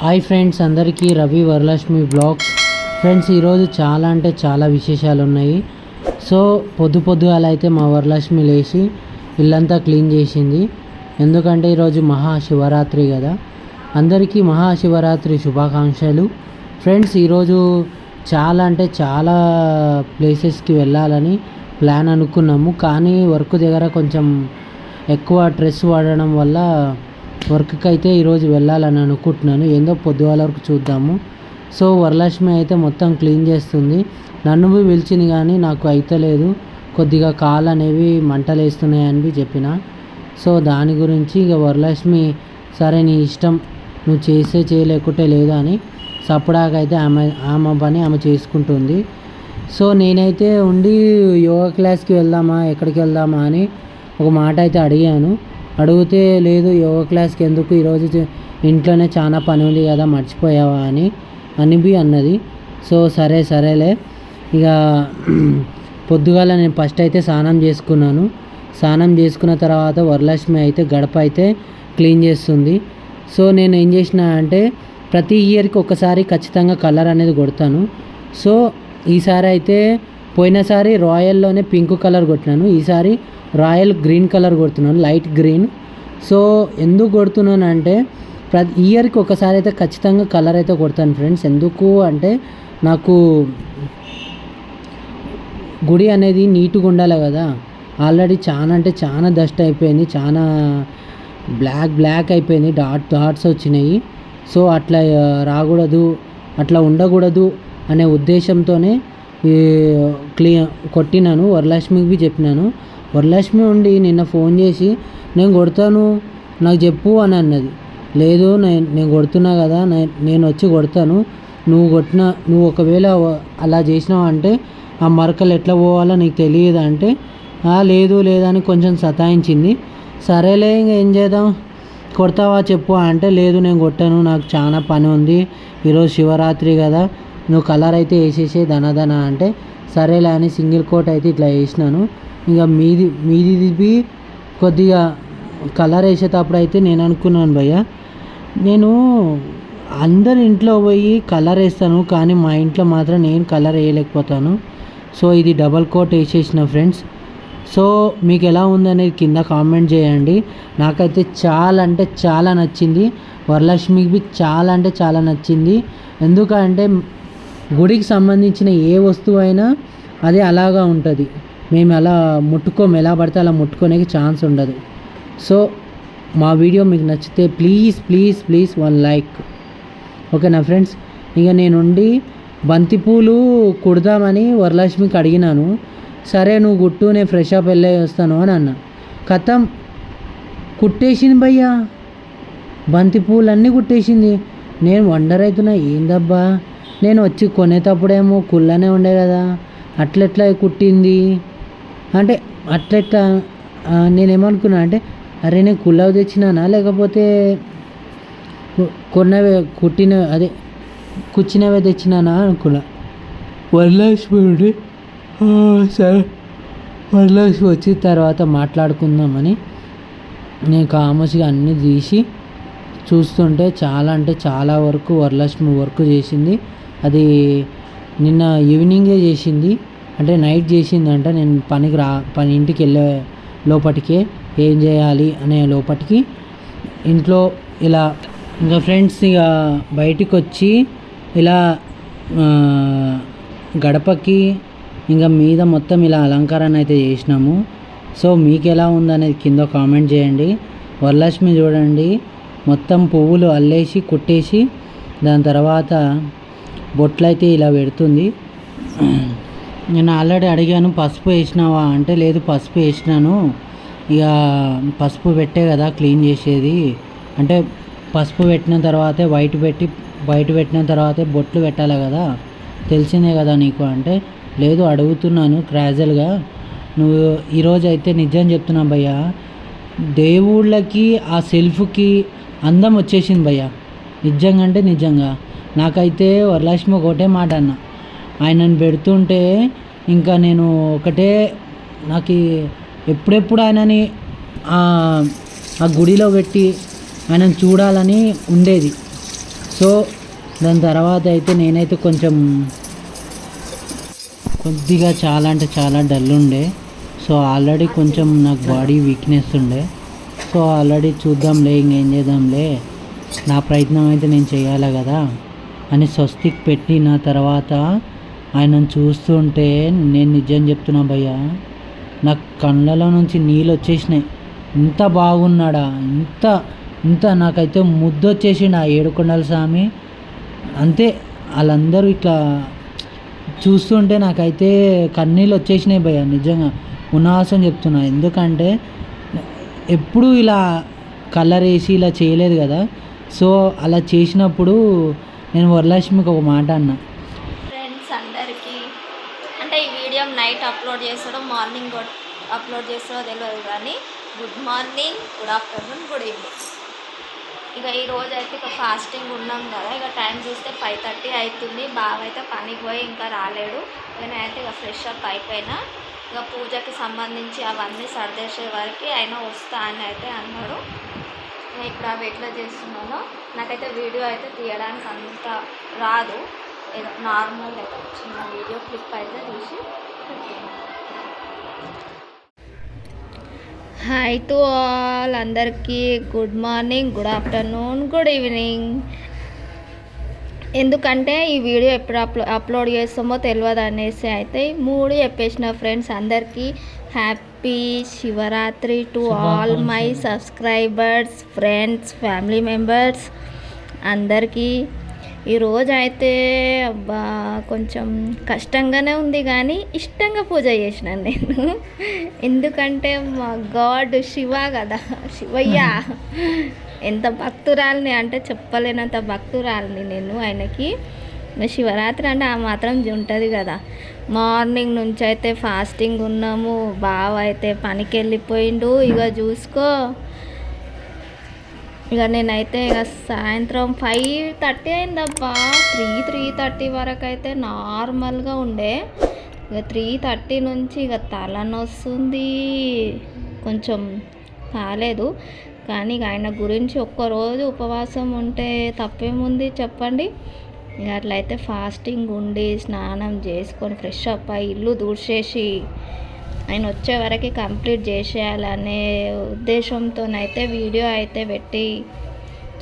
Hi friends అందరికీ Ravi Varalakshmi blogs. Friends ఈరోజు చాలా అంటే చాలా విశేషాలు ఉన్నాయి సో పొద్దు పొద్దుగాల అయితే మా వరలక్ష్మి లేచి ఇల్లంతా క్లీన్ చేసింది. ఎందుకంటే ఈరోజు మహాశివరాత్రి కదా. అందరికీ మహాశివరాత్రి శుభాకాంక్షలు. ఫ్రెండ్స్ ఈరోజు చాలా అంటే చాలా ప్లేసెస్కి వెళ్ళాలని ప్లాన్ అనుకున్నాము. కానీ వర్క్ దగ్గర కొంచెం ఎక్కువ స్ట్రెస్ పడడం వల్ల వర్క్కి అయితే ఈరోజు వెళ్ళాలని అనుకుంటున్నాను. ఏందో పొద్దుగాల వరకు చూద్దాము. సో వరలక్ష్మి అయితే మొత్తం క్లీన్ చేస్తుంది. నన్ను పిలిచింది కానీ నాకు అయితలేదు. కొద్దిగా కాలు అనేవి మంటలు వేస్తున్నాయని చెప్పిన. సో దాని గురించి ఇక వరలక్ష్మి సరే నీ ఇష్టం నువ్వు చేసే చేయలేకుంటే లేదా అని సపడాకైతే ఆమె ఆమె పని ఆమె చేసుకుంటుంది. సో నేనైతే ఉండి యోగా క్లాస్కి వెళ్దామా ఎక్కడికి వెళ్దామా అని ఒక మాట అయితే అడిగాను. అడిగితే లేదు యోగా క్లాస్కి ఎందుకు? ఈరోజు ఇంట్లోనే చాలా పని ఉంది కదా మర్చిపోయావా? అని అనిబి అన్నది. సో సరే సరేలే. ఇక పొద్దుగాల నేను ఫస్ట్ అయితే స్నానం చేసుకున్నాను. స్నానం చేసుకున్న తర్వాత వరలక్ష్మి అయితే గడప అయితే క్లీన్ చేస్తుంది. సో నేను ఏం చేసిన అంటే ప్రతి ఇయర్కి ఒకసారి ఖచ్చితంగా కలర్ అనేది కొడతాను. సో ఈసారి అయితే పోయినసారి రాయల్లోనే పింక్ కలర్ కొట్టినాను. ఈసారి రాయల్ గ్రీన్ కలర్ కొడుతున్నాను లైట్ గ్రీన్. సో ఎందుకు కొడుతున్నాను అంటే ప్రతి ఇయర్కి ఒకసారి అయితే ఖచ్చితంగా కలర్ అయితే కొడతాను ఫ్రెండ్స్. ఎందుకు అంటే నాకు గుడి అనేది నీట్గా ఉండాలి కదా. ఆల్రెడీ చాలా అంటే చాలా డస్ట్ అయిపోయింది చాలా బ్లాక్ బ్లాక్ అయిపోయింది డాట్ డాట్స్ వచ్చినాయి. సో అట్లా రాకూడదు అట్లా ఉండకూడదు అనే ఉద్దేశంతోనే ఈ క్లీ కొట్టినాను వరలక్ష్మికి చెప్పినాను. వరలక్ష్మి ఉండి నిన్న ఫోన్ చేసి నేను కొడతాను నాకు చెప్పు అని అన్నది. లేదు నేను నేను కొడుతున్నా కదా నేను వచ్చి కొడతాను. నువ్వు కొట్టిన నువ్వు ఒకవేళ అలా చేసినావు అంటే ఆ మరకలు ఎట్లా పోవాలో నీకు తెలియదు? అంటే లేదు లేదని కొంచెం సతాయించింది. సరేలే ఇంక ఏం చేద్దాం? కొడతావా చెప్పు అంటే లేదు నేను కొట్టాను నాకు చాలా పని ఉంది. ఈరోజు శివరాత్రి కదా నువ్వు కలర్ అయితే వేసేసే ధనధన అంటే సరేలే అని సింగిల్ కోట్ అయితే ఇట్లా వేసినాను. ఇంకా మీది మీది కొద్దిగా కలర్ వేసేటప్పుడు అయితే నేను అనుకున్నాను భయ్య. నేను అందరి ఇంట్లో పోయి కలర్ వేస్తాను కానీ మా ఇంట్లో మాత్రం నేను కలర్ వేయలేకపోతాను. సో ఇది డబల్ కోట్ వేసేసిన ఫ్రెండ్స్. సో మీకు ఎలా ఉందనేది కింద కామెంట్ చేయండి. నాకైతే చాలా అంటే చాలా నచ్చింది. వరలక్ష్మికి చాలా అంటే చాలా నచ్చింది. ఎందుకంటే గుడికి సంబంధించిన ఏ వస్తువు అయినా అది అలాగా ఉంటుంది. మేము అలా ముట్టుకోము. ఎలా పడితే అలా ముట్టుకోనికి ఛాన్స్ ఉండదు. సో మా వీడియో మీకు నచ్చితే please please please one like. ఓకేనా ఫ్రెండ్స్? ఇక నేనుండి బంతిపూలు కుడదామని వరలక్ష్మికి అడిగినాను. సరే నువ్వు గుట్టు నేను ఫ్రెష్ అప్ వెళ్ళే వస్తాను అని అన్న. కథం కుట్టేసింది భయ్యా. బంతిపూలన్నీ కుట్టేసింది. నేను వండర్ అవుతున్నా ఏందబ్బా? నేను వచ్చి కొనేటప్పుడేమో కుళ్ళనే ఉండే కదా. అట్లెట్లా కుట్టింది? అంటే అట్లెట్లా? నేనేమనుకున్నా అంటే అరే నేను కుల్లవి తెచ్చినానా? లేకపోతే కొన్నవే కుట్టిన అదే కుచ్చినవే తెచ్చినానా అనుకున్నా. వరలక్ష్మి సరే వరలక్ష్మి వచ్చిన తర్వాత మాట్లాడుకుందామని నేను కామర్స్గా అన్నీ తీసి చూస్తుంటే చాలా అంటే చాలా వరకు వరలక్ష్మి వర్క్ చేసింది. అది నిన్న ఈవినింగే చేసింది. అంటే నైట్ చేసిందంట. నేను పనికి రా పని ఇంటికి వెళ్ళే లోపటికే ఏం చేయాలి అనే లోపటికి ఇంట్లో ఇలా ఇంకా ఫ్రెండ్స్ ఇక బయటికి వచ్చి ఇలా గడపకి ఇంకా మీద మొత్తం ఇలా అలంకారాన్ని అయితే చేసినాము. సో మీకు ఎలా ఉందనేది కింద కామెంట్ చేయండి. వరలక్ష్మి చూడండి. మొత్తం పువ్వులు అల్లేసి కుట్టేసి దాని తర్వాత బొట్లు అయితే ఇలా పెడుతుంది. నేను ఆల్రెడీ అడిగాను పసుపు వేసినావా? అంటే లేదు పసుపు వేసినాను. ఇక పసుపు పెట్టే కదా క్లీన్ చేసేది. అంటే పసుపు పెట్టిన తర్వాతే వైట్ పెట్టి వైట్ పెట్టిన తర్వాతే బొట్లు పెట్టాలి కదా. తెలిసిందే కదా నీకు? అంటే లేదు అడుగుతున్నాను క్రాజువల్గా. నువ్వు ఈరోజు అయితే నిజం చెప్తున్నా భయ్యా. దేవుళ్ళకి ఆ సెల్ఫ్కి అందం వచ్చేసింది భయ్య. నిజంగా అంటే నిజంగా. నాకైతే వరలక్ష్మి ఒకటే మాట అన్న. ఆయనను పెడుతుంటే ఇంకా నేను ఒకటే నాకు ఎప్పుడెప్పుడు ఆయనని ఆ ఆ గుడిలో పెట్టి ఆయనను చూడాలని ఉండేది. సో దాని తర్వాత అయితే నేనైతే కొంచెం కొద్దిగా చాలా అంటే చాలా డల్ ఉండే. సో ఆల్రెడీ కొంచెం నాకు బాడీ వీక్నెస్ ఉండే. సో ఆల్రెడీ చూద్దాంలే ఇంకేం చేద్దాంలే. నా ప్రయత్నం అయితే నేను చేయాలి కదా? అని స్వస్తిక్ పెట్టిన తర్వాత ఆయనను చూస్తుంటే నేను నిజం చెప్తున్నా భయ్య నా కళ్ళలో నుంచి నీళ్ళు వచ్చేసినాయి. ఇంత బాగున్నాడా? ఇంత ఇంత నాకైతే ముద్దు వచ్చేసిండు ఆ ఏడుకొండల స్వామి? అంతే వాళ్ళందరూ ఇట్లా చూస్తుంటే నాకైతే కన్నీళ్ళు వచ్చేసినాయి భయ్య నిజంగా ఉనాసం చెప్తున్నా. ఎందుకంటే ఎప్పుడూ ఇలా కలర్ వేసి ఇలా చేయలేదు కదా. సో అలా చేసినప్పుడు నేను వరలక్ష్మికి ఒక మాట అన్నా. ఫ్రెండ్స్ అందరికీ అంటే ఈ వీడియో నైట్ అప్లోడ్ చేస్తాడో మార్నింగ్ అప్లోడ్ చేస్తాడో తెలియదు కానీ good morning good afternoon good evening. ఇక ఈ రోజు అయితే ఇక ఫాస్టింగ్ ఉన్నాం కదా ఇక టైం చూస్తే ఫైవ్ థర్టీ అవుతుంది బాగా అయితే పనికి పోయి ఇంకా రాలేడు. నేనైతే ఇక ఫ్రెష్ అప్ అయిపోయినా. ఇక పూజకి సంబంధించి అవన్నీ సర్దేసే వరకు ఆయన వస్తా అని అయితే అన్నాడు. ఇక ఇప్పుడు అవి ఎట్లా చేస్తున్నానో నాకైతే వీడియో అయితే తీయడానికి అంత రాదు. ఏదో నార్మల్ అయితే చిన్న వీడియో క్లిప్ అయితే తీసి హాయ్ టు ఆల్ అందరికీ good morning good afternoon good evening ఎందుకంటే ఈ వీడియో ఎప్పుడు అప్లో అప్లోడ్ చేస్తామో తెలియదు అనేసి అయితే మూడు చెప్పేసిన ఫ్రెండ్స్ అందరికీ happy Shivaratri to all my subscribers friends family members అందరికీ. ఈరోజు అయితే అబ్బా కొంచెం కష్టంగానే ఉంది కానీ ఇష్టంగా పూజ చేసినాను నేను. ఎందుకంటే మా గాడ్ శివ కదా శివయ్య. ఎంత భక్తురాలిని అంటే చెప్పలేనంత భక్తురాలిని నేను ఆయనకి. శివరాత్రి అంటే ఆ మాత్రం ఉంటుంది కదా. మార్నింగ్ నుంచి అయితే ఫాస్టింగ్ ఉన్నాము. బావ అయితే పనికి వెళ్ళిపోయిండు ఇక చూసుకో. ఇక నేనైతే ఇక సాయంత్రం ఫైవ్ థర్టీ అయిందబ్బా. త్రీ త్రీ థర్టీ వరకు అయితే నార్మల్గా ఉండే. ఇక త్రీ థర్టీ నుంచి ఇక తలనొస్తుంది. కొంచెం కాలేదు. కానీ ఇక ఆయన గురించి ఒక్కరోజు ఉపవాసం ఉంటే తప్పేముంది చెప్పండి. ఇక అట్లయితే ఫాస్టింగ్ ఉండి స్నానం చేసుకొని ఫ్రెష్ అప్ అయ్యి ఇల్లు దూర్చేసి ఆయన వచ్చే వరకు కంప్లీట్ చేసేయాలనే ఉద్దేశంతోనైతే వీడియో అయితే పెట్టి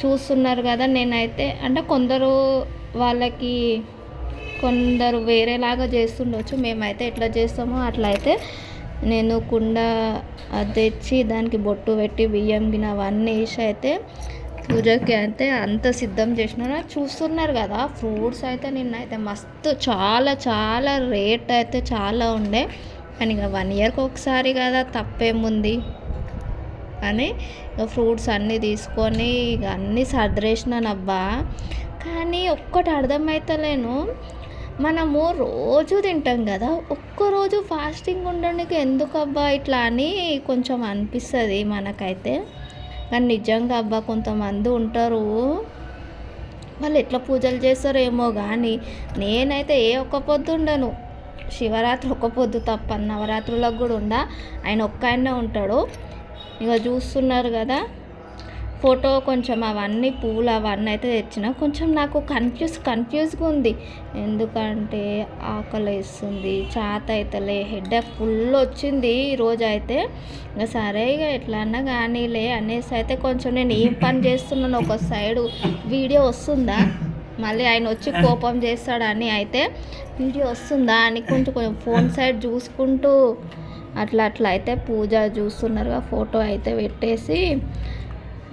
చూస్తున్నారు కదా నేనైతే. అంటే కొందరు వాళ్ళకి కొందరు వేరేలాగా చేస్తుండొచ్చు మేమైతే ఎట్లా చేస్తామో అట్లయితే నేను కుండ అది తెచ్చి దానికి బొట్టు పెట్టి బియ్యం గిన అవన్నీ వేసి అయితే పూజకి అయితే అంత సిద్ధం చేసినారు. చూస్తున్నారు కదా ఫ్రూట్స్ అయితే నిన్నైతే మస్తు చాలా చాలా రేట్ అయితే చాలా ఉండే. కానీ ఇక వన్ ఇయర్కి ఒకసారి కదా తప్పేముంది? అని ఇక ఫ్రూట్స్ అన్నీ తీసుకొని ఇక అన్నీ సర్దరేసినానబ్బా కానీ ఒక్కటి అర్థమవుతలేను మనము రోజు తింటాం కదా ఒక్కరోజు ఫాస్టింగ్ ఉండడానికి ఎందుకబ్బా ఇట్లా అని కొంచెం అనిపిస్తుంది మనకైతే. కానీ నిజంగా అబ్బా కొంతమంది ఉంటారు. వాళ్ళు ఎట్లా పూజలు చేస్తారేమో కానీ నేనైతే ఏ ఒక్క పొద్దు ఉండను. శివరాత్రి ఒక్క పొద్దు తప్ప నవరాత్రులకు కూడా ఉండా. ఆయన ఒక్క ఆయనే ఉంటాడు. ఇక చూస్తున్నారు కదా ఫోటో కొంచెం అవన్నీ పూలు అవన్నీ అయితే తెచ్చిన. కొంచెం నాకు కన్ఫ్యూజ్ కన్ఫ్యూజ్గా ఉంది. ఎందుకంటే ఆకలి వేస్తుంది చాత అయితలే హెడ్ ఫుల్ వచ్చింది ఈరోజు అయితే. ఇంకా సరే ఇక ఎట్లన్నా కానీలే అనేసి అయితే కొంచెం నేను ఏం పని చేస్తున్నాను ఒక సైడు వీడియో వస్తుందా? మళ్ళీ ఆయన వచ్చి కోపం చేస్తాడని అయితే వీడియో వస్తుందా అని కొంచెం కొంచెం ఫోన్ సైడ్ చూసుకుంటూ అట్లా అట్లా అయితే పూజ చూస్తున్నారుగా ఫోటో అయితే పెట్టేసి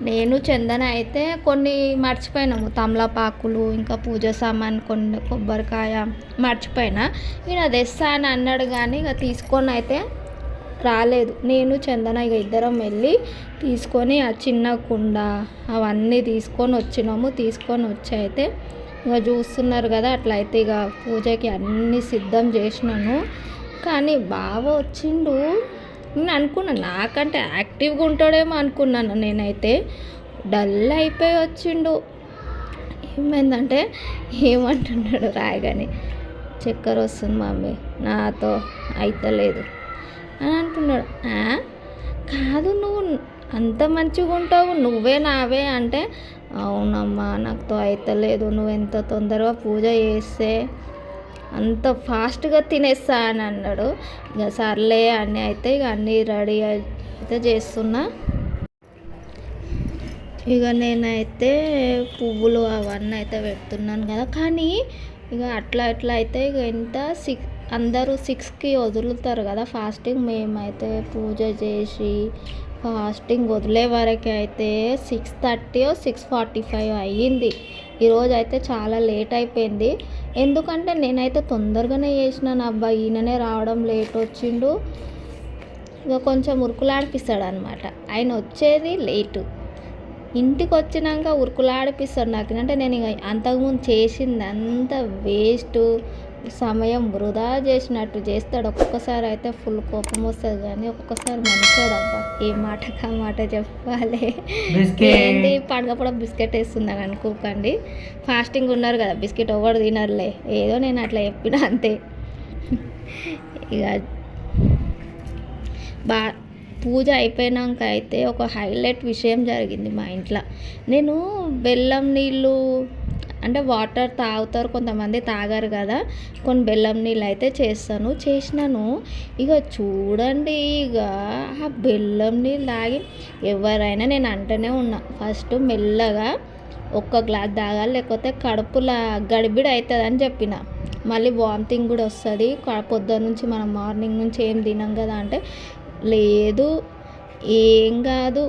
నేను చందన అయితే కొన్ని మర్చిపోయినాము. తమలపాకులు ఇంకా పూజ సామాన్ కొన్ని కొబ్బరికాయ మర్చిపోయినా. ఈయన తెస్తా అని అన్నాడు కానీ ఇక తీసుకొని అయితే రాలేదు. నేను చందన ఇక ఇద్దరం వెళ్ళి తీసుకొని ఆ చిన్న కుండ అవన్నీ తీసుకొని వచ్చినాము. తీసుకొని వచ్చి అయితే ఇక చూస్తున్నారు కదా అట్లయితే ఇక పూజకి అన్నీ సిద్ధం చేసినాను. కానీ బావ వచ్చిండు. నేను అనుకున్నాను నాకంటే యాక్టివ్గా ఉంటాడేమో అనుకున్నాను నేనైతే. డల్ అయిపోయి వచ్చిండు. ఏమైందంటే ఏమంటున్నాడు రాయగానే చక్కెర వస్తుంది మమ్మీ నాతో అయితలేదు. అని అంటున్నాడు. కాదు నువ్వు అంత మంచిగా ఉంటావు నువ్వే నావే అంటే అవునమ్మా నాకుతో అయితలేదు నువ్వు ఎంత తొందరగా పూజ చేస్తే అంత ఫాస్ట్గా తినేస్తా అని అన్నాడు. ఇక సర్లే అన్నీ అయితే ఇక అన్నీ రెడీ అయితే చేస్తున్నా. ఇక నేనైతే పువ్వులు అవన్నీ అయితే పెడుతున్నాను కదా. కానీ ఇక అట్లా అట్లా అయితే ఇక ఎంత సిక్స్ అందరూ సిక్స్కి వదులుతారు కదా. ఫాస్టింగ్ మేమైతే పూజ చేసి ఫాస్టింగ్ వదిలే వరకు అయితే six thirty six forty five అయ్యింది. ఈరోజు అయితే చాలా లేట్ అయిపోయింది. ఎందుకంటే నేనైతే తొందరగానే చేసినాను అబ్బా ఈయననే రావడం లేట్ వచ్చిండు. ఇక కొంచెం ఉరుకులాడిపిస్తాడు అనమాట ఆయన వచ్చేది లేటు ఇంటికి వచ్చినాక ఉరుకులాడిపిస్తాడు నాకు. అంటే నేను ఇక అంతకుముందు చేసింది అంత వేస్ట్ సమయం వృధా చేసినట్టు చేస్తాడు. ఒక్కొక్కసారి అయితే ఫుల్ కోపం వస్తుంది కానీ ఒక్కొక్కసారి మంచోడు అబ్బా ఏ మాటకా మాట చెప్పాలి. ఏంటి పండగ బిస్కెట్ వేస్తుందని అనుకోకండి. ఫాస్టింగ్ ఉన్నారు కదా బిస్కెట్ ఎవరు తినరులే. ఏదో నేను అట్లా చెప్పిన అంతే. ఇక బా పూజ అయిపోయినాక అయితే ఒక హైలైట్ విషయం జరిగింది మా ఇంట్లో. నేను బెల్లం నీళ్ళు అంటే వాటర్ తాగుతారు కొంతమంది తాగారు కదా. కొన్ని బెల్లం నీళ్ళు అయితే చేస్తాను. చేసినాను. ఇక చూడండి ఇక ఆ బెల్లం నీళ్ళు తాగి ఎవరైనా నేను అంటూనే ఉన్నా. ఫస్ట్ మెల్లగా ఒక్క గ్లాస్ తాగాలి లేకపోతే కడుపులా గడిబిడి అవుతుంది అని చెప్పిన. మళ్ళీ వామిటింగ్ కూడా వస్తుంది. పొద్దున్న నుంచి మనం మార్నింగ్ నుంచి ఏం తినం కదా అంటే లేదు ఏం కాదు.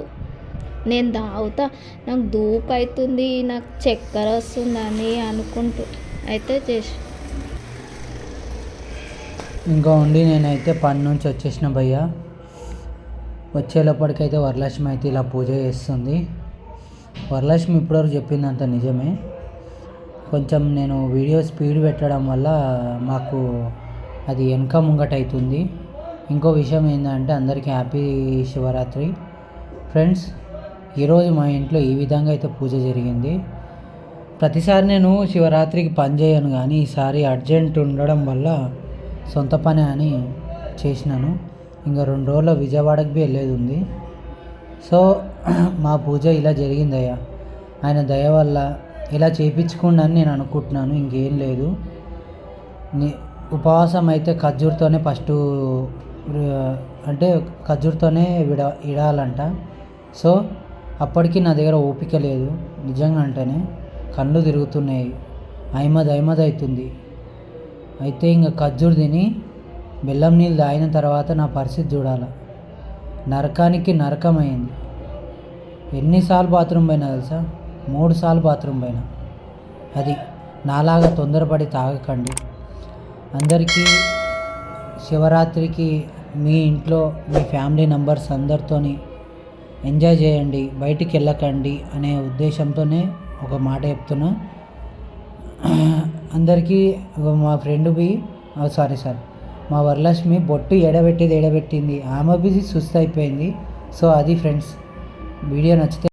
నేను తాగుతా. నాకు దూపు అవుతుంది నాకు చక్కెర వస్తుందని అనుకుంటూ అయితే చేసి ఇంకా ఉండి నేనైతే పని నుంచి వచ్చేసిన భయ్య. వచ్చేటప్పటికైతే వరలక్ష్మి అయితే ఇలా పూజ చేస్తుంది. వరలక్ష్మి ఇప్పటివరకు చెప్పిందంత నిజమే. కొంచెం నేను వీడియో స్పీడ్ పెట్టడం వల్ల మాకు అది వెనక ముంగట అవుతుంది ఇంకో విషయం ఏంటంటే అందరికీ హ్యాపీ శివరాత్రి. ఫ్రెండ్స్ ఈరోజు మా ఇంట్లో ఈ విధంగా అయితే పూజ జరిగింది. ప్రతిసారి నేను శివరాత్రికి పని చేయను కానీ ఈసారి అర్జెంట్ ఉండడం వల్ల సొంత పని అని చేసినాను. ఇంకా రెండు రోజుల్లో విజయవాడకి బి వెళ్ళేది ఉంది. సో మా పూజ ఇలా జరిగిందయ్యా. ఆయన దయ వల్ల ఇలా చేయించుకోండి అని నేను అనుకుంటున్నాను ఇంకేం లేదు. ఉపవాసం అయితే ఖర్జూర్తోనే ఫస్ట్ అంటే ఖజ్జూర్తోనే విడ ఇడాలంట సో అప్పటికి నా దగ్గర ఓపిక లేదు. నిజంగా అంటేనే కళ్ళు తిరుగుతున్నాయి. అయిమది అయిమది అవుతుంది అయితే ఇంకా ఖర్జూర్ తిని బెల్లం నీళ్ళు తాగిన తర్వాత నా పరిస్థితి చూడాల? నరకానికి నరకమైంది. ఎన్నిసార్లు బాత్రూమ్ పోయినా తెలుసా? మూడు సార్లు బాత్రూమ్ పోయినా. అది నాలాగా తొందరపడి తాగకండి. అందరికీ శివరాత్రికి మీ ఇంట్లో మీ ఫ్యామిలీ మెంబర్స్ అందరితోని ఎంజాయ్ చేయండి బయటికి వెళ్ళకండి అనే ఉద్దేశంతోనే ఒక మాట చెప్తున్నా. అందరికీ మా ఫ్రెండ్ బి సారీ సార్ మా వరలక్ష్మి బొట్టు ఎడబెట్టేది ఎడబెట్టింది. ఆమె బిజీ సుస్థ అయిపోయింది. సో అది ఫ్రెండ్స్ వీడియో నచ్చితే